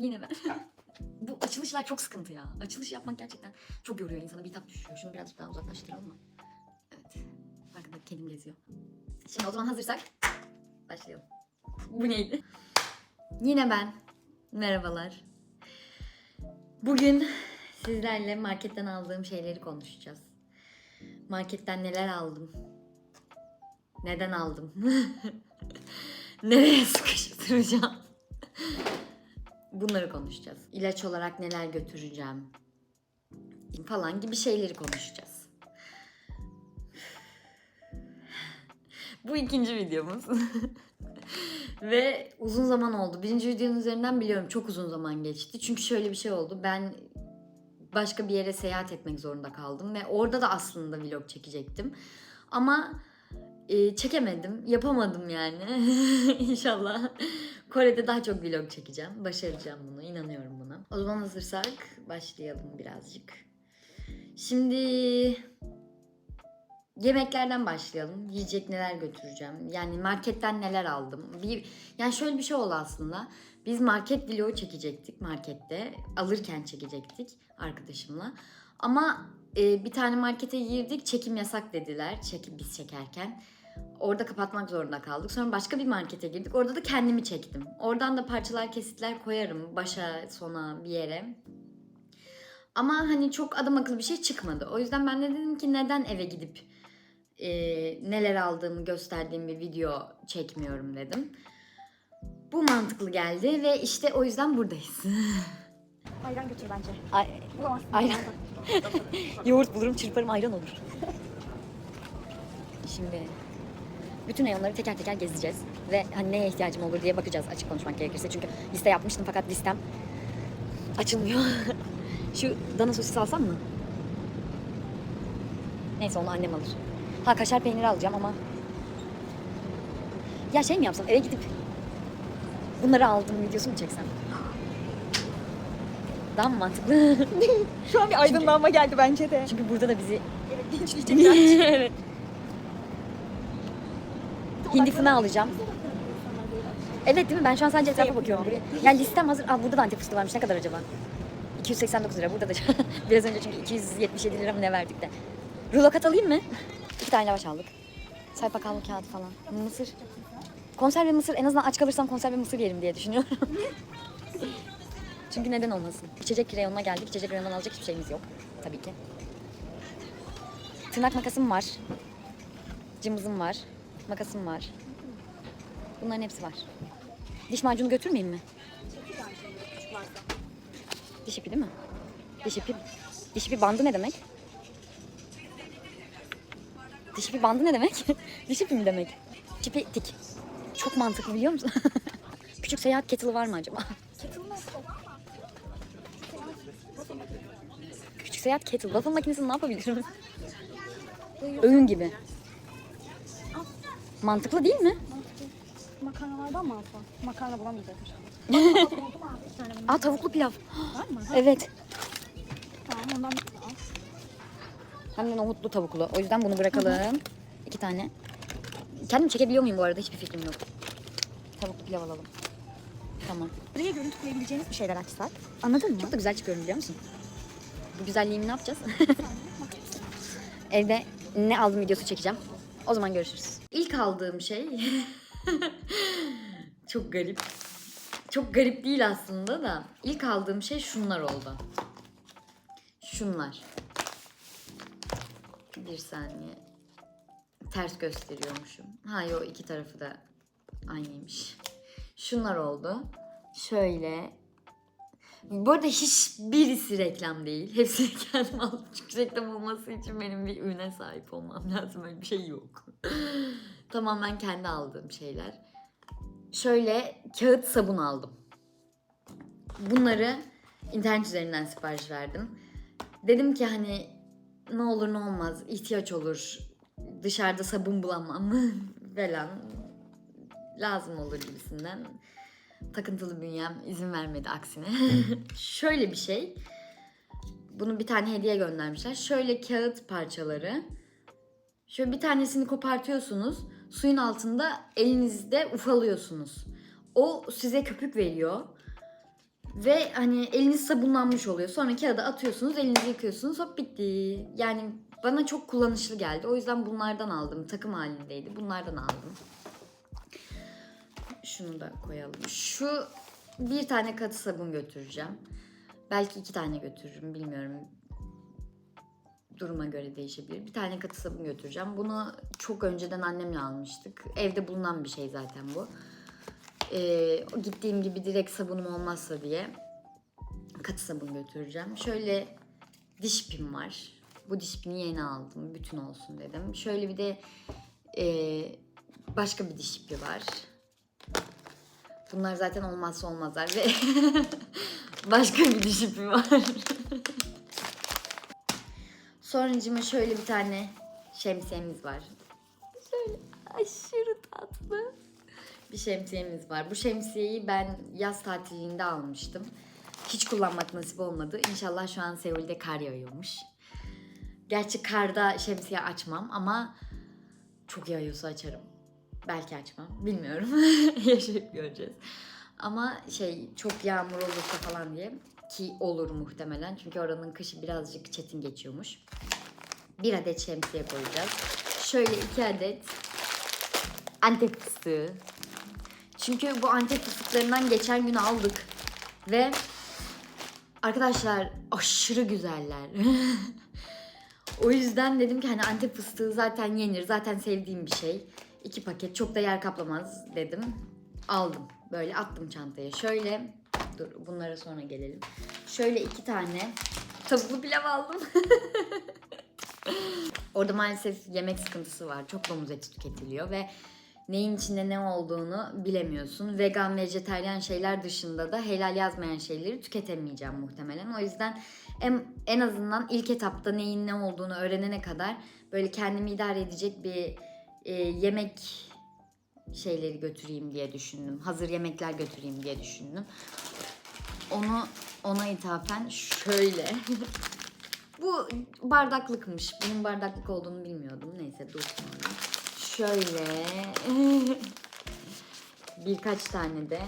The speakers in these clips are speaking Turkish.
Yine ben. Bu açılışlar çok sıkıntı ya. Açılış yapmak gerçekten çok yoruyor insana. Bir tap düşüyor. Şunu birazcık daha uzaklaştıralım mı? Evet. Arkada kedim geziyor. Şimdi o zaman hazırsak başlayalım. Bu neydi? Yine ben. Merhabalar. Bugün sizlerle marketten aldığım şeyleri konuşacağız. Marketten neler aldım? Neden aldım? Nereye sıkıştıracağım? Bunları konuşacağız. İlaç olarak neler götüreceğim falan gibi şeyleri konuşacağız. Bu ikinci videomuz. Ve uzun zaman oldu. Birinci videonun üzerinden biliyorum çok uzun zaman geçti. Çünkü şöyle bir şey oldu. Ben başka bir yere seyahat etmek zorunda kaldım. Ve orada da aslında vlog çekecektim. Ama e, çekemedim. Yapamadım yani. İnşallah Kore'de daha çok vlog çekeceğim. Başaracağım bunu. inanıyorum buna. O zaman hazırsak başlayalım birazcık. Şimdi yemeklerden başlayalım. Yiyecek neler götüreceğim. Yani marketten neler aldım. Bir, yani şöyle bir şey oldu aslında. Biz market vlogu çekecektik markette. Alırken çekecektik arkadaşımla. Ama e, bir tane markete girdik. Çekim yasak dediler. Çekim biz çekerken. Orada kapatmak zorunda kaldık. Sonra başka bir markete girdik. Orada da kendimi çektim. Oradan da parçalar, kesitler koyarım başa, sona bir yere. Ama hani çok adam akıllı bir şey çıkmadı. O yüzden ben de dedim ki neden eve gidip e, neler aldığımı gösterdiğim bir video çekmiyorum dedim. Bu mantıklı geldi ve işte o yüzden buradayız. Ayran götür bence. Ay, ayran. Yoğurt bulurum, çırparım, ayran olur. Şimdi bütün reyonları teker teker gezeceğiz. Ve hani neye ihtiyacım olur diye bakacağız açık konuşmak gerekirse. Çünkü liste yapmıştım fakat listem açılmıyor. Şu dana sosis alsam mı? Neyse onu annem alır. Ha kaşar peyniri alacağım ama... Ya şey mi yapsam eve gidip bunları aldım videosu mu çeksem? Daha mı mantıklı? Şu an bir aydınlanma geldi bence de. Çünkü burada da bizi Evet, gençleyecekler. evet. Hindi fındığı alacağım. Evet değil mi? Ben şu an sadece etrafa bakıyorum. Buraya. Yani listem hazır. Aa, burada da antep fıstığı varmış. Ne kadar acaba? 289 lira. Burada da biraz önce çünkü 277 lira mı ne verdik de. Rulo kat alayım mı? İki tane lavaş aldık. Sayfakallı kağıt falan. Mısır. Konserve mısır. En azından aç kalırsam konserve mısır yerim diye düşünüyorum. çünkü neden olmasın? İçecek reyonuna geldik. İçecek reyonundan alacak hiçbir şeyimiz yok. Tabii ki. Tırnak makasım var. Cımbızım var. Makasım var. Bunların hepsi var. Diş macunu götürmeyeyim mi? Diş ipi değil mi? Diş ipi. Diş ipi bandı ne demek? Diş ipi bandı ne demek? Diş ipi mi demek? Diş ipi tik. Çok mantıklı biliyor musun? Küçük seyahat kettle'ı var mı acaba? Küçük seyahat kettle. Waffle makinesini ne yapabilirim? Öğün gibi. Mantıklı değil mi? Makarnalardan mı alsam? Makarna bulamayacağız Aa tavuklu pilav. Var mı? Evet. Tamam ondan bir tane al. Hem de nohutlu tavuklu. O yüzden bunu bırakalım. İki tane. Kendim çekebiliyor muyum bu arada? Hiçbir fikrim yok. Tavuklu pilav alalım. Tamam. Buraya görüntü koyabileceğiniz bir şeyler açsak. Anladın mı? Çok da güzel çıkıyorum biliyor musun? Bu güzelliğimi ne yapacağız? Evde ne aldım videosu çekeceğim. O zaman görüşürüz. İlk aldığım şey çok garip. Çok garip değil aslında da. İlk aldığım şey şunlar oldu. Şunlar. Bir saniye. Ters gösteriyormuşum. Ha yo iki tarafı da aynıymış. Şunlar oldu. Şöyle bu arada hiçbirisi reklam değil. Hepsini kendim aldım. Çünkü reklam olması için benim bir ürüne sahip olmam lazım. Öyle bir şey yok. Tamamen kendi aldığım şeyler. Şöyle kağıt sabun aldım. Bunları internet üzerinden sipariş verdim. Dedim ki hani ne olur ne olmaz ihtiyaç olur. Dışarıda sabun bulamam falan. Lazım olur gibisinden takıntılı bünyem izin vermedi aksine. Şöyle bir şey. Bunu bir tane hediye göndermişler. Şöyle kağıt parçaları. Şöyle bir tanesini kopartıyorsunuz. Suyun altında elinizde ufalıyorsunuz. O size köpük veriyor. Ve hani eliniz sabunlanmış oluyor. Sonra kağıda atıyorsunuz, elinizi yıkıyorsunuz, hop bitti. Yani bana çok kullanışlı geldi. O yüzden bunlardan aldım. Takım halindeydi. Bunlardan aldım. Şunu da koyalım. Şu bir tane katı sabun götüreceğim. Belki iki tane götürürüm bilmiyorum. Duruma göre değişebilir. Bir tane katı sabun götüreceğim. Bunu çok önceden annemle almıştık. Evde bulunan bir şey zaten bu. Ee, gittiğim gibi direkt sabunum olmazsa diye katı sabun götüreceğim. Şöyle diş pim var. Bu diş pini yeni aldım. Bütün olsun dedim. Şöyle bir de e, başka bir diş ipi var. Bunlar zaten olmazsa olmazlar ve başka bir diş var. Sonracıma şöyle bir tane şemsiyemiz var. Şöyle aşırı tatlı bir şemsiyemiz var. Bu şemsiyeyi ben yaz tatilinde almıştım. Hiç kullanmak nasip olmadı. İnşallah şu an Seul'de kar yağıyormuş. Gerçi karda şemsiye açmam ama çok yağıyorsa açarım. Belki açmam. Bilmiyorum. Yaşayıp göreceğiz. Ama şey çok yağmur olursa falan diye ki olur muhtemelen. Çünkü oranın kışı birazcık çetin geçiyormuş. Bir adet şemsiye koyacağız. Şöyle iki adet Antep fıstığı. Çünkü bu Antep fıstıklarından geçen gün aldık. Ve arkadaşlar aşırı güzeller. o yüzden dedim ki hani Antep fıstığı zaten yenir. Zaten sevdiğim bir şey. İki paket çok da yer kaplamaz dedim. Aldım. Böyle attım çantaya. Şöyle dur bunlara sonra gelelim. Şöyle iki tane tavuklu pilav aldım. Orada maalesef yemek sıkıntısı var. Çok domuz eti tüketiliyor ve neyin içinde ne olduğunu bilemiyorsun. Vegan, vejetaryen şeyler dışında da helal yazmayan şeyleri tüketemeyeceğim muhtemelen. O yüzden en, en azından ilk etapta neyin ne olduğunu öğrenene kadar böyle kendimi idare edecek bir e, yemek şeyleri götüreyim diye düşündüm. Hazır yemekler götüreyim diye düşündüm. Onu ona ithafen şöyle. Bu bardaklıkmış. Bunun bardaklık olduğunu bilmiyordum. Neyse dursun onu. Şöyle birkaç tane de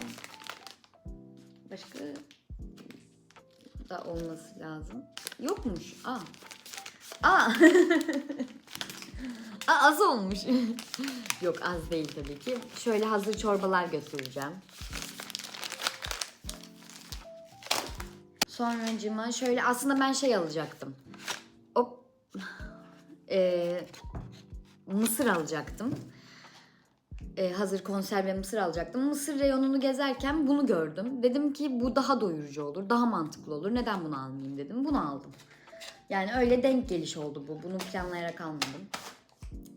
başka da olması lazım. Yokmuş. Aa. Aa. Aa az olmuş. Yok az değil tabii ki. Şöyle hazır çorbalar götüreceğim. Sonracıma şöyle aslında ben şey alacaktım. Hop. Ee, mısır alacaktım. Ee, hazır konserve mısır alacaktım. Mısır reyonunu gezerken bunu gördüm. Dedim ki bu daha doyurucu olur, daha mantıklı olur. Neden bunu almayayım dedim. Bunu aldım. Yani öyle denk geliş oldu bu. Bunu planlayarak almadım.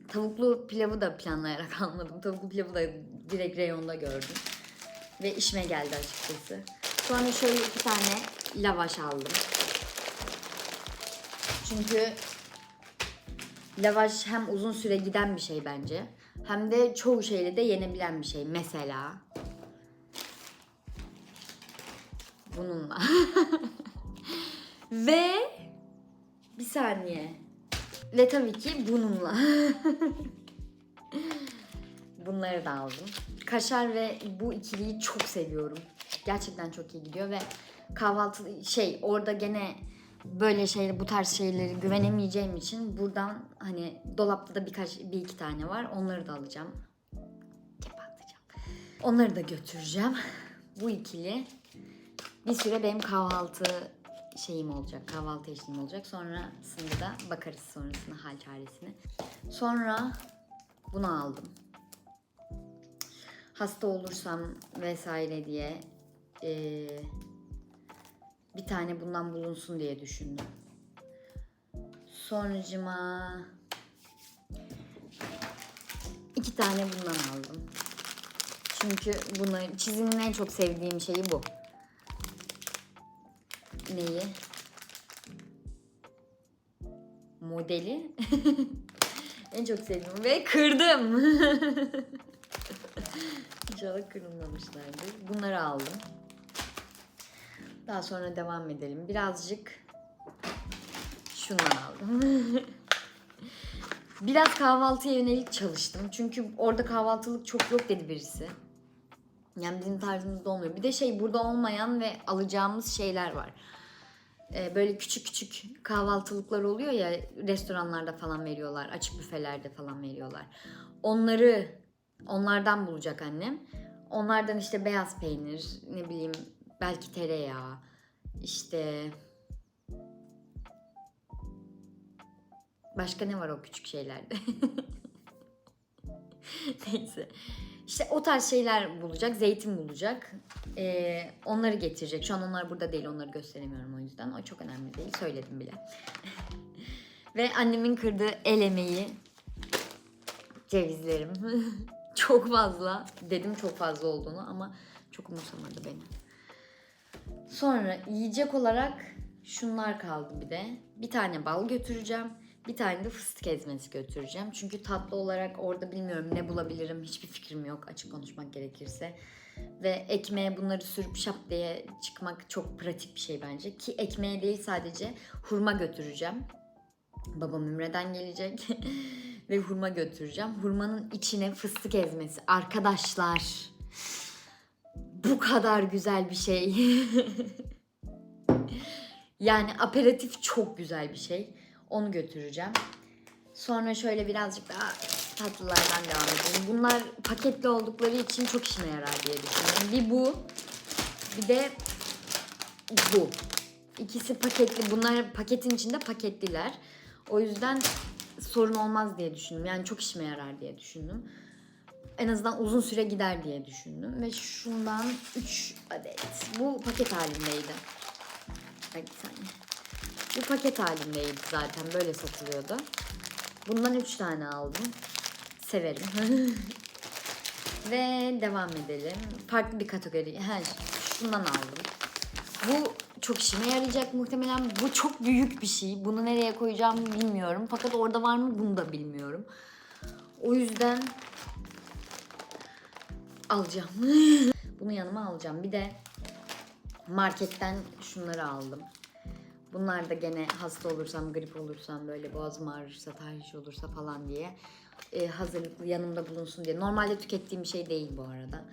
Tavuklu pilavı da planlayarak almadım. Tavuklu pilavı da direkt reyonda gördüm. Ve işime geldi açıkçası. Sonra şöyle iki tane lavaş aldım. Çünkü lavaş hem uzun süre giden bir şey bence. Hem de çoğu şeyle de yenebilen bir şey. Mesela bununla. Ve bir saniye. Ve tabii ki bununla. Bunları da aldım. Kaşar ve bu ikiliyi çok seviyorum. Gerçekten çok iyi gidiyor ve kahvaltı şey orada gene böyle şey bu tarz şeyleri güvenemeyeceğim için buradan hani dolapta da birkaç bir iki tane var. Onları da alacağım. Cebe atacağım. Onları da götüreceğim. Bu ikili bir süre benim kahvaltı şeyim olacak. Kahvaltı eşliğim olacak. Sonrasında da bakarız sonrasında hal çaresine. Sonra bunu aldım. Hasta olursam vesaire diye eee, bir tane bundan bulunsun diye düşündüm. Sonucuma iki tane bundan aldım. Çünkü bunu çizimin en çok sevdiğim şeyi bu. Neyi? Modeli. en çok sevdiğim ve kırdım. İnşallah kırılmamışlardır. Bunları aldım. Daha sonra devam edelim. Birazcık şundan aldım. Biraz kahvaltıya yönelik çalıştım. Çünkü orada kahvaltılık çok yok dedi birisi. Yani bizim tarzımızda olmuyor. Bir de şey burada olmayan ve alacağımız şeyler var. Ee, böyle küçük küçük kahvaltılıklar oluyor ya restoranlarda falan veriyorlar. Açık büfelerde falan veriyorlar. Onları onlardan bulacak annem. Onlardan işte beyaz peynir, ne bileyim belki tereyağı, işte başka ne var o küçük şeylerde? Neyse. İşte o tarz şeyler bulacak, zeytin bulacak. Ee, onları getirecek. Şu an onlar burada değil, onları gösteremiyorum o yüzden. O çok önemli değil, söyledim bile. Ve annemin kırdığı el emeği, cevizlerim. çok fazla. Dedim çok fazla olduğunu ama çok umursamadı beni. Sonra yiyecek olarak şunlar kaldı bir de. Bir tane bal götüreceğim. Bir tane de fıstık ezmesi götüreceğim. Çünkü tatlı olarak orada bilmiyorum ne bulabilirim. Hiçbir fikrim yok açık konuşmak gerekirse. Ve ekmeğe bunları sürüp şap diye çıkmak çok pratik bir şey bence. Ki ekmeğe değil sadece hurma götüreceğim. Babam Ümre'den gelecek. Ve hurma götüreceğim. Hurmanın içine fıstık ezmesi. Arkadaşlar. Bu kadar güzel bir şey. yani aperatif çok güzel bir şey. Onu götüreceğim. Sonra şöyle birazcık daha tatlılardan devam edelim. Bunlar paketli oldukları için çok işime yarar diye düşünüyorum. Bir bu, bir de bu. İkisi paketli. Bunlar paketin içinde paketliler. O yüzden sorun olmaz diye düşündüm. Yani çok işime yarar diye düşündüm. En azından uzun süre gider diye düşündüm. Ve şundan 3 adet. Bu paket halindeydi. Bir saniye. Bu paket halindeydi zaten. Böyle satılıyordu. Bundan 3 tane aldım. Severim. Ve devam edelim. Farklı bir kategori. He, şundan aldım. Bu çok işime yarayacak muhtemelen. Bu çok büyük bir şey. Bunu nereye koyacağımı bilmiyorum. Fakat orada var mı bunu da bilmiyorum. O yüzden alacağım. Bunu yanıma alacağım. Bir de marketten şunları aldım. Bunlar da gene hasta olursam, grip olursam, böyle boğazım ağrırsa, tahriş olursa falan diye e, hazırlıklı yanımda bulunsun diye. Normalde tükettiğim bir şey değil bu arada.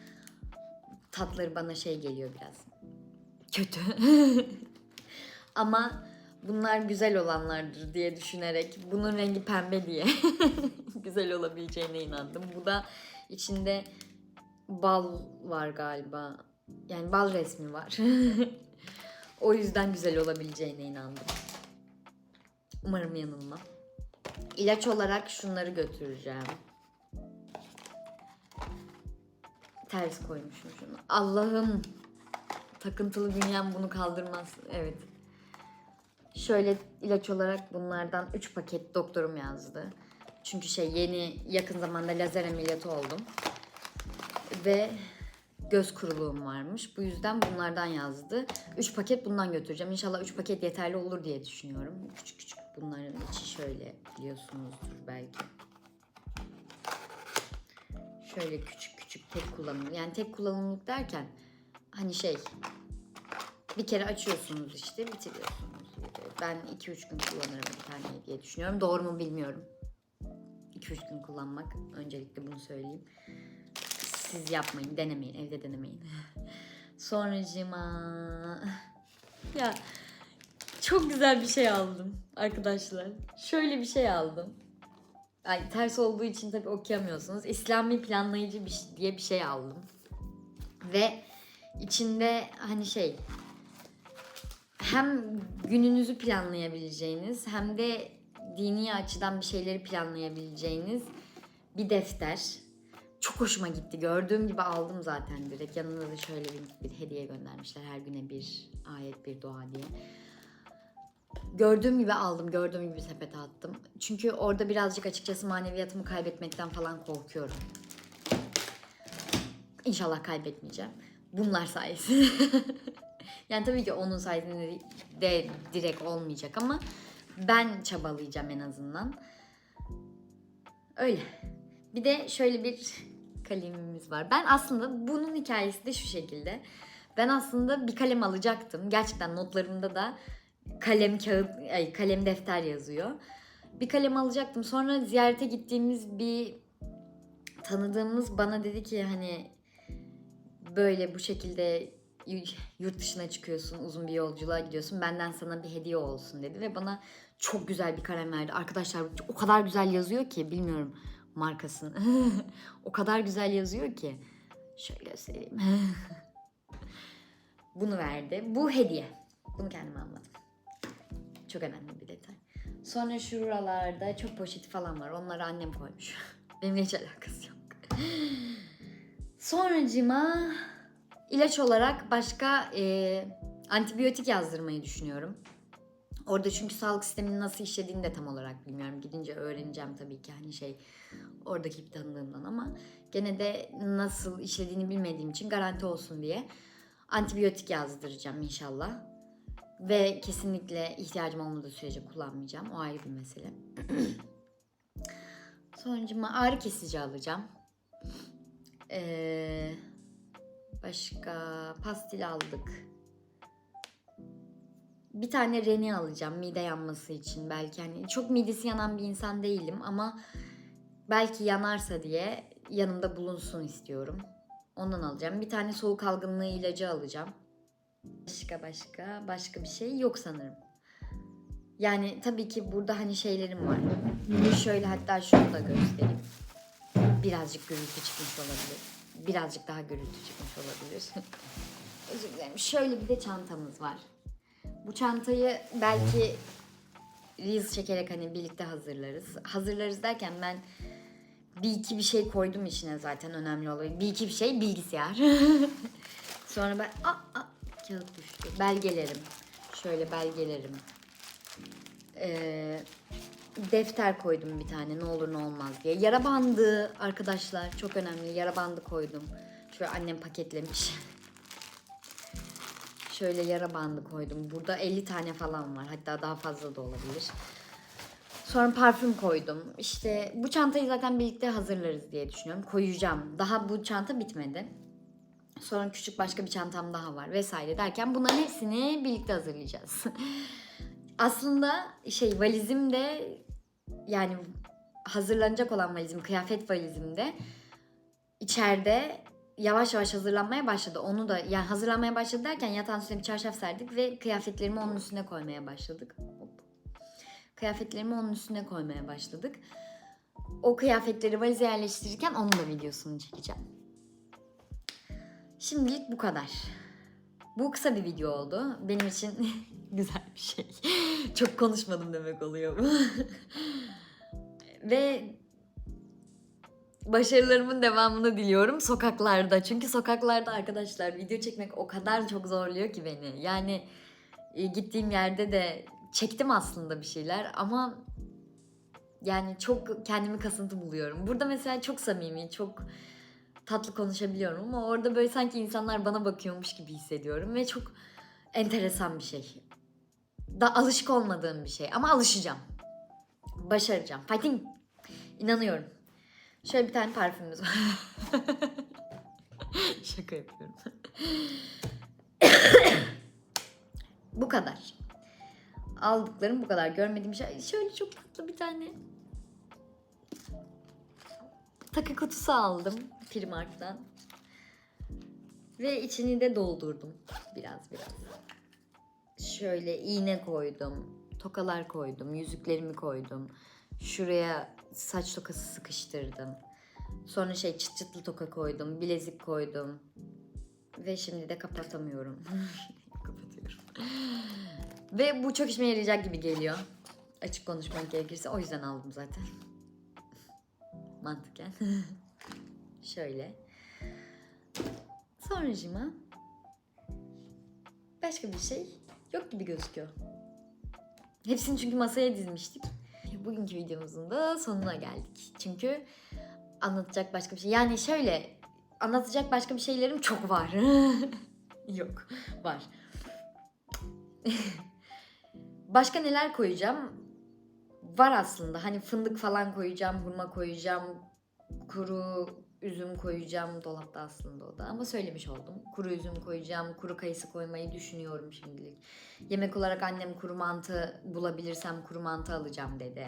Tatları bana şey geliyor biraz. Kötü. Ama bunlar güzel olanlardır diye düşünerek bunun rengi pembe diye güzel olabileceğine inandım. Bu da içinde bal var galiba. Yani bal resmi var. o yüzden güzel olabileceğine inandım. Umarım yanılmam. İlaç olarak şunları götüreceğim. Ters koymuşum şunu. Allah'ım takıntılı bünyem bunu kaldırmaz. Evet. Şöyle ilaç olarak bunlardan 3 paket doktorum yazdı. Çünkü şey yeni yakın zamanda lazer ameliyatı oldum. Ve göz kuruluğum varmış. Bu yüzden bunlardan yazdı. 3 paket bundan götüreceğim. İnşallah 3 paket yeterli olur diye düşünüyorum. Küçük küçük bunların içi şöyle biliyorsunuzdur belki. Şöyle küçük küçük tek kullanımlık. Yani tek kullanımlık derken hani şey bir kere açıyorsunuz işte bitiriyorsunuz. Ben 2-3 gün kullanırım bir tane diye düşünüyorum. Doğru mu bilmiyorum. 2-3 gün kullanmak. Öncelikle bunu söyleyeyim. Siz yapmayın, denemeyin, evde denemeyin. Sonracıma... Ya çok güzel bir şey aldım arkadaşlar. Şöyle bir şey aldım. Ay, ters olduğu için tabii okuyamıyorsunuz. İslami planlayıcı bir, şey- diye bir şey aldım. Ve içinde hani şey hem gününüzü planlayabileceğiniz hem de dini açıdan bir şeyleri planlayabileceğiniz bir defter. Çok hoşuma gitti. Gördüğüm gibi aldım zaten direkt. Yanında da şöyle bir, bir hediye göndermişler. Her güne bir ayet, bir dua diye. Gördüğüm gibi aldım. Gördüğüm gibi sepete attım. Çünkü orada birazcık açıkçası maneviyatımı kaybetmekten falan korkuyorum. İnşallah kaybetmeyeceğim. Bunlar sayesinde. yani tabii ki onun sayesinde de direkt olmayacak ama ben çabalayacağım en azından. Öyle. Bir de şöyle bir kalemimiz var. Ben aslında bunun hikayesi de şu şekilde. Ben aslında bir kalem alacaktım. Gerçekten notlarımda da kalem kağıt, ay, kalem defter yazıyor. Bir kalem alacaktım. Sonra ziyarete gittiğimiz bir tanıdığımız bana dedi ki hani böyle bu şekilde yurt dışına çıkıyorsun, uzun bir yolculuğa gidiyorsun. Benden sana bir hediye olsun dedi ve bana çok güzel bir kalem verdi. Arkadaşlar o kadar güzel yazıyor ki bilmiyorum markasını. o kadar güzel yazıyor ki. Şöyle göstereyim. Bunu verdi. Bu hediye. Bunu kendim almadım. Çok önemli bir detay. Sonra şuralarda çok poşeti falan var. Onları annem koymuş. Benimle hiç alakası yok. Sonracıma ilaç olarak başka e, antibiyotik yazdırmayı düşünüyorum. Orada çünkü sağlık sisteminin nasıl işlediğini de tam olarak bilmiyorum. Gidince öğreneceğim tabii ki hani şey oradaki bir tanıdığımdan ama gene de nasıl işlediğini bilmediğim için garanti olsun diye antibiyotik yazdıracağım inşallah. Ve kesinlikle ihtiyacım olmadığı sürece kullanmayacağım. O ayrı bir mesele. Sonucuma ağrı kesici alacağım. Ee, başka pastil aldık. Bir tane reni alacağım mide yanması için belki hani çok midesi yanan bir insan değilim ama belki yanarsa diye yanımda bulunsun istiyorum. Ondan alacağım. Bir tane soğuk algınlığı ilacı alacağım. Başka başka başka bir şey yok sanırım. Yani tabii ki burada hani şeylerim var. Şöyle hatta şunu da göstereyim. Birazcık gürültü çıkmış olabilir. Birazcık daha gürültü çıkmış olabilir. Özür dilerim. Şöyle bir de çantamız var. Bu çantayı belki Reels çekerek hani birlikte hazırlarız. Hazırlarız derken ben bir iki bir şey koydum içine zaten önemli olan. Bir iki bir şey bilgisayar. Sonra ben aa, aa, kağıt düştü. Belgelerim. Şöyle belgelerim. Ee, defter koydum bir tane ne olur ne olmaz diye. Yara bandı arkadaşlar çok önemli. Yara bandı koydum. Şöyle annem paketlemiş. Şöyle yara bandı koydum. Burada 50 tane falan var. Hatta daha fazla da olabilir. Sonra parfüm koydum. İşte bu çantayı zaten birlikte hazırlarız diye düşünüyorum. Koyacağım. Daha bu çanta bitmedi. Sonra küçük başka bir çantam daha var vesaire derken bunların hepsini birlikte hazırlayacağız. Aslında şey valizim de yani hazırlanacak olan valizim, kıyafet valizim de içeride yavaş yavaş hazırlanmaya başladı. Onu da yani hazırlanmaya başladı derken yatağın üstüne bir çarşaf serdik ve kıyafetlerimi onun üstüne koymaya başladık. Hop. Kıyafetlerimi onun üstüne koymaya başladık. O kıyafetleri valize yerleştirirken onun da videosunu çekeceğim. Şimdilik bu kadar. Bu kısa bir video oldu. Benim için güzel bir şey. Çok konuşmadım demek oluyor bu. Ve başarılarımın devamını diliyorum sokaklarda. Çünkü sokaklarda arkadaşlar video çekmek o kadar çok zorluyor ki beni. Yani e, gittiğim yerde de çektim aslında bir şeyler ama yani çok kendimi kasıntı buluyorum. Burada mesela çok samimi, çok tatlı konuşabiliyorum ama orada böyle sanki insanlar bana bakıyormuş gibi hissediyorum ve çok enteresan bir şey. Da alışık olmadığım bir şey ama alışacağım. Başaracağım. Fighting. İnanıyorum. Şöyle bir tane parfümümüz var. Şaka yapıyorum. bu kadar. Aldıklarım bu kadar. Görmediğim şey. Şöyle çok tatlı bir tane takı kutusu aldım Primark'tan. Ve içini de doldurdum. Biraz biraz. Şöyle iğne koydum. Tokalar koydum. Yüzüklerimi koydum. Şuraya saç tokası sıkıştırdım. Sonra şey çıt çıtlı toka koydum. Bilezik koydum. Ve şimdi de kapatamıyorum. Kapatıyorum. Ve bu çok işime yarayacak gibi geliyor. Açık konuşmak gerekirse. O yüzden aldım zaten. Mantıken. Şöyle. Sonracıma başka bir şey yok gibi gözüküyor. Hepsini çünkü masaya dizmiştik. Bugünkü videomuzun da sonuna geldik. Çünkü anlatacak başka bir şey. Yani şöyle anlatacak başka bir şeylerim çok var. yok var. başka neler koyacağım? Var aslında. Hani fındık falan koyacağım, hurma koyacağım, kuru üzüm koyacağım dolapta aslında o da ama söylemiş oldum. Kuru üzüm koyacağım, kuru kayısı koymayı düşünüyorum şimdilik. Yemek olarak annem kuru mantı bulabilirsem kuru mantı alacağım dedi.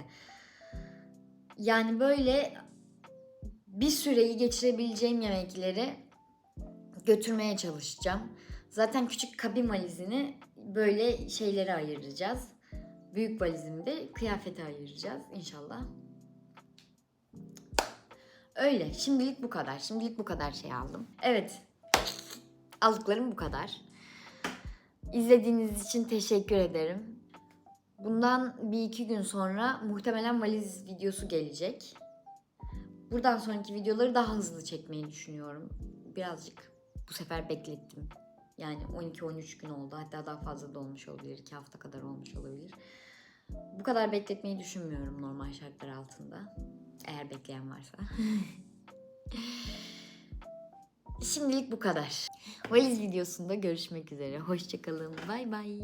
Yani böyle bir süreyi geçirebileceğim yemekleri götürmeye çalışacağım. Zaten küçük kabin valizini böyle şeylere ayıracağız. Büyük valizimi de kıyafete ayıracağız inşallah. Öyle. Şimdilik bu kadar. Şimdilik bu kadar şey aldım. Evet. Aldıklarım bu kadar. İzlediğiniz için teşekkür ederim. Bundan bir iki gün sonra muhtemelen valiz videosu gelecek. Buradan sonraki videoları daha hızlı çekmeyi düşünüyorum. Birazcık bu sefer beklettim. Yani 12-13 gün oldu. Hatta daha fazla da olmuş olabilir. 2 hafta kadar olmuş olabilir. Bu kadar bekletmeyi düşünmüyorum normal şartlar altında. Eğer bekleyen varsa. Şimdilik bu kadar. Valiz videosunda görüşmek üzere. Hoşçakalın. Bay bay.